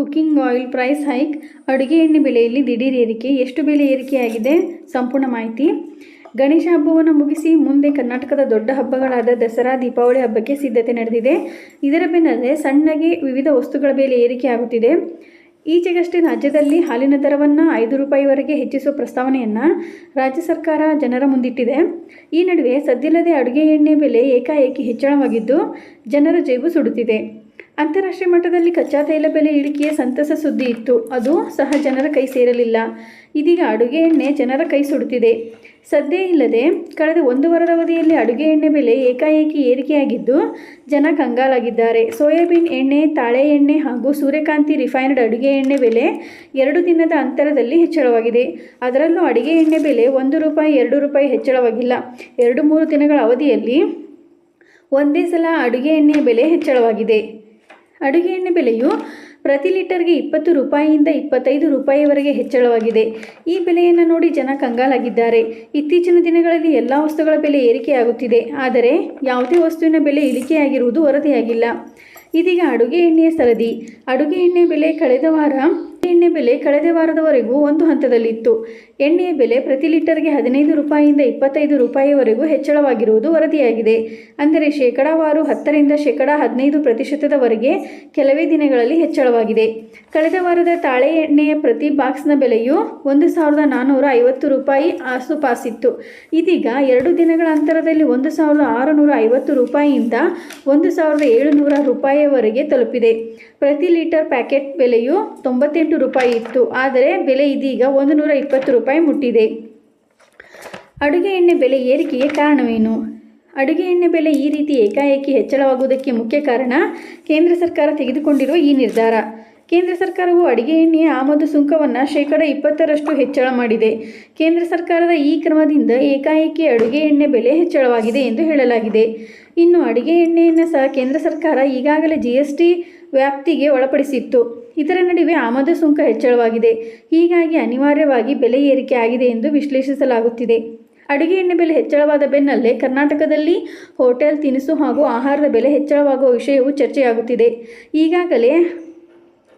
Cooking oil price hike. ಅಡುಗೆ ಎಣ್ಣೆ ಬೆಲೆಯಲ್ಲಿ ದಿಢೀರ್ ಏರಿಕೆ. ಎಷ್ಟು ಬೆಲೆ ಏರಿಕೆಯಾಗಿದೆ? ಸಂಪೂರ್ಣ ಮಾಹಿತಿ. ಗಣೇಶ ಹಬ್ಬವನ್ನು ಮುಗಿಸಿ ಮುಂದೆ ಕರ್ನಾಟಕದ ದೊಡ್ಡ ಹಬ್ಬಗಳಾದ ದಸರಾ, ದೀಪಾವಳಿ ಹಬ್ಬಕ್ಕೆ ಸಿದ್ಧತೆ ನಡೆದಿದೆ. ಇದರ ಬೆನ್ನಲ್ಲೇ ಸಣ್ಣಗೆ ವಿವಿಧ ವಸ್ತುಗಳ ಬೆಲೆ ಏರಿಕೆಯಾಗುತ್ತಿದೆ ಈಚೆಗಷ್ಟೇ ರಾಜ್ಯದಲ್ಲಿ ಹಾಲಿನ ದರವನ್ನು ಐದು ರೂಪಾಯಿವರೆಗೆ ಹೆಚ್ಚಿಸುವ ಪ್ರಸ್ತಾವನೆಯನ್ನು ರಾಜ್ಯ ಸರ್ಕಾರ ಜನರ ಮುಂದಿಟ್ಟಿದೆ. ಈ ನಡುವೆ ಸದ್ದಿಲ್ಲದೆ ಅಡುಗೆ ಎಣ್ಣೆ ಬೆಲೆ ಏಕಾಏಕಿ ಹೆಚ್ಚಳವಾಗಿದ್ದು ಜನರ ಜೇಬು ಸುಡುತ್ತಿದೆ. ಅಂತಾರಾಷ್ಟ್ರೀಯ ಮಟ್ಟದಲ್ಲಿ ಕಚ್ಚಾ ತೈಲ ಬೆಲೆ ಇಳಿಕೆಯ ಸಂತಸ ಸುದ್ದಿ ಇತ್ತು. ಅದು ಸಹ ಜನರ ಕೈ ಸೇರಲಿಲ್ಲ. ಇದೀಗ ಅಡುಗೆ ಎಣ್ಣೆ ಜನರ ಕೈ ಸುಡುತ್ತಿದೆ. ಸದ್ಯ ಇಲ್ಲದೆ ಕಳೆದ ಒಂದು ವಾರದ ಅವಧಿಯಲ್ಲಿ ಅಡುಗೆ ಎಣ್ಣೆ ಬೆಲೆ ಏಕಾಏಕಿ ಏರಿಕೆಯಾಗಿದ್ದು, ಜನ ಕಂಗಾಲಾಗಿದ್ದಾರೆ. ಸೋಯಾಬೀನ್ ಎಣ್ಣೆ, ತಾಳೆ ಎಣ್ಣೆ ಹಾಗೂ ಸೂರ್ಯಕಾಂತಿ ರಿಫೈನ್ಡ್ ಅಡುಗೆ ಎಣ್ಣೆ ಬೆಲೆ ಎರಡು ದಿನದ ಅಂತರದಲ್ಲಿ ಹೆಚ್ಚಳವಾಗಿದೆ. ಅದರಲ್ಲೂ ಅಡುಗೆ ಎಣ್ಣೆ ಬೆಲೆ ಒಂದು ರೂಪಾಯಿ, ಎರಡು ರೂಪಾಯಿ ಹೆಚ್ಚಳವಾಗಿಲ್ಲ. ಎರಡು ಮೂರು ದಿನಗಳ ಅವಧಿಯಲ್ಲಿ ಒಂದೇ ಸಲ ಅಡುಗೆ ಎಣ್ಣೆಯ ಬೆಲೆ ಹೆಚ್ಚಳವಾಗಿದೆ. ಅಡುಗೆ ಎಣ್ಣೆ ಬೆಲೆಯು ಪ್ರತಿ ಲೀಟರ್ಗೆ ಇಪ್ಪತ್ತು ರೂಪಾಯಿಯಿಂದ ಇಪ್ಪತ್ತೈದು ರೂಪಾಯಿವರೆಗೆ ಹೆಚ್ಚಳವಾಗಿದೆ. ಈ ಬೆಲೆಯನ್ನು ನೋಡಿ ಜನ ಕಂಗಾಲಾಗಿದ್ದಾರೆ. ಇತ್ತೀಚಿನ ದಿನಗಳಲ್ಲಿ ಎಲ್ಲ ವಸ್ತುಗಳ ಬೆಲೆ ಏರಿಕೆಯಾಗುತ್ತಿದೆ. ಆದರೆ ಯಾವುದೇ ವಸ್ತುವಿನ ಬೆಲೆ ಇಳಿಕೆಯಾಗಿರುವುದು ವರದಿಯಾಗಿಲ್ಲ. ಇದೀಗ ಅಡುಗೆ ಎಣ್ಣೆಯ ಸರದಿ. ಅಡುಗೆ ಎಣ್ಣೆ ಬೆಲೆ ಕಳೆದ ವಾರ ಎಣ್ಣೆ ಬೆಲೆ ಕಳೆದ ವಾರದವರೆಗೂ ಒಂದು ಹಂತದಲ್ಲಿತ್ತು. ಎಣ್ಣೆಯ ಬೆಲೆ ಪ್ರತಿ ಲೀಟರ್ಗೆ ಹದಿನೈದು ರೂಪಾಯಿಯಿಂದ ಇಪ್ಪತ್ತೈದು ರೂಪಾಯಿವರೆಗೂ ಹೆಚ್ಚಳವಾಗಿರುವುದು ವರದಿಯಾಗಿದೆ. ಅಂದರೆ ಶೇಕಡಾವಾರು ಹತ್ತರಿಂದ ಶೇಕಡಾ ಹದಿನೈದು ಪ್ರತಿಶತದವರೆಗೆ ಕೆಲವೇ ದಿನಗಳಲ್ಲಿ ಹೆಚ್ಚಳವಾಗಿದೆ. ಕಳೆದ ವಾರದ ತಾಳೆ ಎಣ್ಣೆಯ ಪ್ರತಿ ಬಾಕ್ಸ್ನ ಬೆಲೆಯು ಒಂದು ಸಾವಿರದ ನಾನ್ನೂರ ಐವತ್ತು ರೂಪಾಯಿ ಆಸುಪಾಸಿತ್ತು. ಇದೀಗ ಎರಡು ದಿನಗಳ ಅಂತರದಲ್ಲಿ ಒಂದು ಸಾವಿರದ ಆರುನೂರ ಐವತ್ತು ರೂಪಾಯಿಯಿಂದ ಒಂದು ಸಾವಿರದ ಏಳುನೂರ ರೂಪಾಯಿವರೆಗೆ ತಲುಪಿದೆ. ಪ್ರತಿ ಲೀಟರ್ ಪ್ಯಾಕೆಟ್ ಬೆಲೆಯು ತೊಂಬತ್ತೆಂಟು ರೂಪಾಯಿ ಇತ್ತು. ಆದರೆ ಬೆಲೆ ಇದೀಗ ಒಂದು ನೂರ ಇಪ್ಪತ್ತು ರೂಪಾಯಿ ಮುಟ್ಟಿದೆ. ಅಡುಗೆ ಎಣ್ಣೆ ಬೆಲೆ ಏರಿಕೆಗೆ ಕಾರಣವೇನು? ಅಡುಗೆ ಎಣ್ಣೆ ಬೆಲೆ ಈ ರೀತಿ ಏಕಾಏಕಿ ಹೆಚ್ಚಳವಾಗುವುದಕ್ಕೆ ಮುಖ್ಯ ಕಾರಣ ಕೇಂದ್ರ ಸರ್ಕಾರ ತೆಗೆದುಕೊಂಡಿರುವ ಈ ನಿರ್ಧಾರ. ಕೇಂದ್ರ ಸರ್ಕಾರವು ಅಡುಗೆ ಎಣ್ಣೆಯ ಆಮದು ಸುಂಕವನ್ನು ಶೇಕಡ ಇಪ್ಪತ್ತರಷ್ಟು ಹೆಚ್ಚಳ ಮಾಡಿದೆ. ಕೇಂದ್ರ ಸರ್ಕಾರದ ಈ ಕ್ರಮದಿಂದ ಏಕಾಏಕಿ ಅಡುಗೆ ಎಣ್ಣೆ ಬೆಲೆ ಹೆಚ್ಚಳವಾಗಿದೆ ಎಂದು ಹೇಳಲಾಗಿದೆ. ಇನ್ನು ಅಡುಗೆ ಎಣ್ಣೆಯನ್ನು ಸಹ ಕೇಂದ್ರ ಸರ್ಕಾರ ಈಗಾಗಲೇ ಜಿ ಎಸ್ ಟಿ ವ್ಯಾಪ್ತಿಗೆ ಒಳಪಡಿಸಿತ್ತು. ಇದರ ನಡುವೆ ಆಮದು ಸುಂಕ ಹೆಚ್ಚಳವಾಗಿದೆ. ಹೀಗಾಗಿ ಅನಿವಾರ್ಯವಾಗಿ ಬೆಲೆ ಏರಿಕೆ ಆಗಿದೆ ಎಂದು ವಿಶ್ಲೇಷಿಸಲಾಗುತ್ತಿದೆ. ಅಡುಗೆ ಎಣ್ಣೆ ಬೆಲೆ ಹೆಚ್ಚಳವಾದ ಬೆನ್ನಲ್ಲೇ ಕರ್ನಾಟಕದಲ್ಲಿ ಹೋಟೆಲ್, ತಿನಿಸು ಹಾಗೂ ಆಹಾರದ ಬೆಲೆ ಹೆಚ್ಚಳವಾಗುವ ವಿಷಯವು ಚರ್ಚೆಯಾಗುತ್ತಿದೆ. ಈಗಾಗಲೇ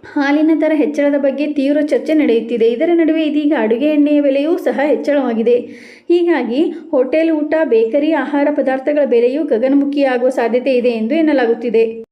ಹಾಲಿನ ದರ ಹೆಚ್ಚಳದ ಬಗ್ಗೆ ತೀವ್ರ ಚರ್ಚೆ ನಡೆಯುತ್ತಿದೆ. ಇದರ ನಡುವೆ ಇದೀಗ ಅಡುಗೆ ಎಣ್ಣೆಯ ಬೆಲೆಯೂ ಸಹ ಹೆಚ್ಚಳವಾಗಿದೆ. ಹೀಗಾಗಿ ಹೋಟೆಲ್ ಊಟ, ಬೇಕರಿ, ಆಹಾರ ಪದಾರ್ಥಗಳ ಬೆಲೆಯೂ ಗಗನಮುಖಿಯಾಗುವ ಸಾಧ್ಯತೆ ಇದೆ ಎಂದು ಎನ್ನಲಾಗುತ್ತಿದೆ.